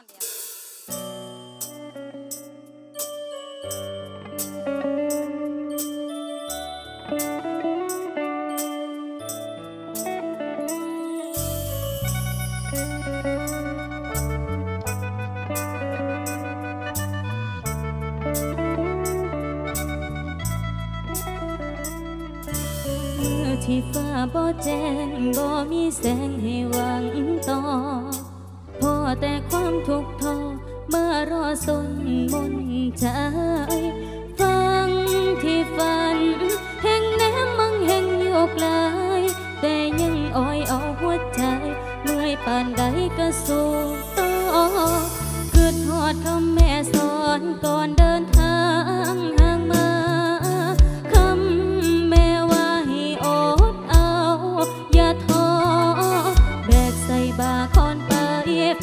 อนเดียวที่ฟ้าบ่แจ้งบ่มีแสงให้หวังต่อพอ แต่ความทุกข์ทรเมื่อรอสนมนใจฟังที่ฝัน แห่งแนมมังแห่งโยกลาย แต่ยังอ้อยเอาหัวใจ เมื่อยปานใดก็สู้ต่อเกิดทอดคำแม่สอนก่อน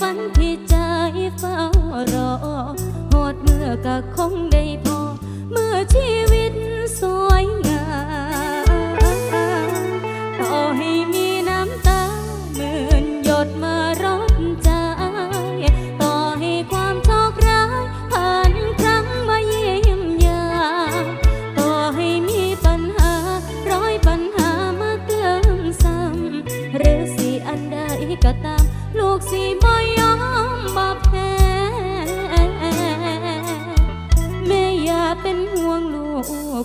ฝันที่ใจเฝ้ารอหอดเมื่อก็คงได้พอ เมื่อชีวิตสวยงามต่อให้มีน้ำตาหมื่นหยดมารดใจ ต่อให้ความโชคร้ายผ่านครั้งมาเยี่ยมยามต่อให้มีปัญหาร้อยปัญหามาเติมซ้ำหรือสิอันใดก็ตาม ลูกสิบ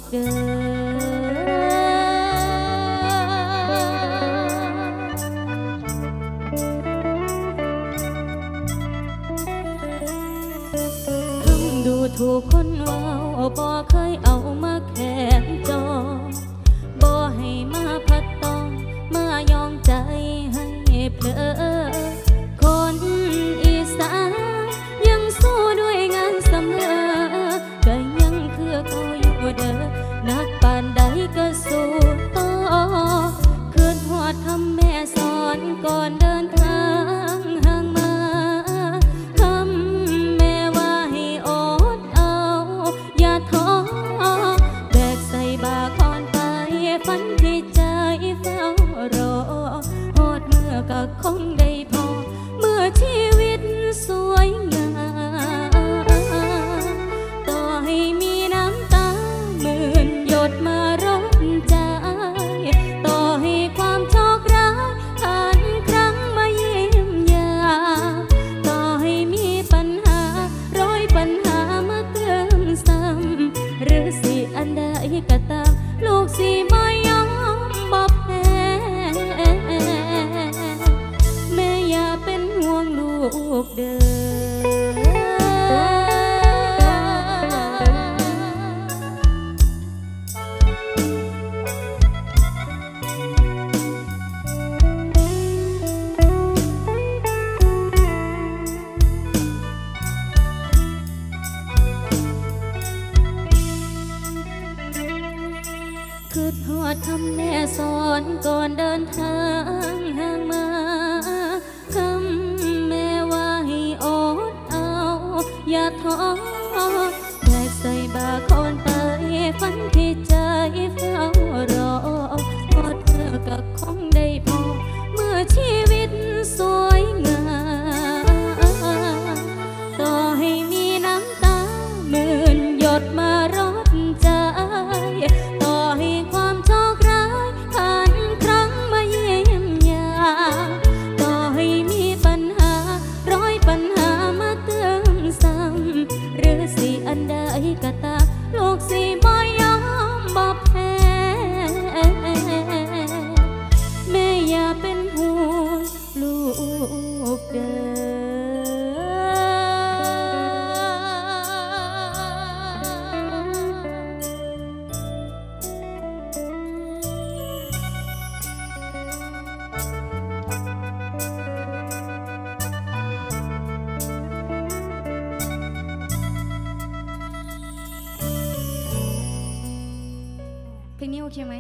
กเด้อทำดูถูกคนเว่าบ่เคยเอามาแขนจอ จดมารดใจ คือทอดคำแม่สอนก่อนเดินทางห่างมา กเดเพลงนี้โอเคไหม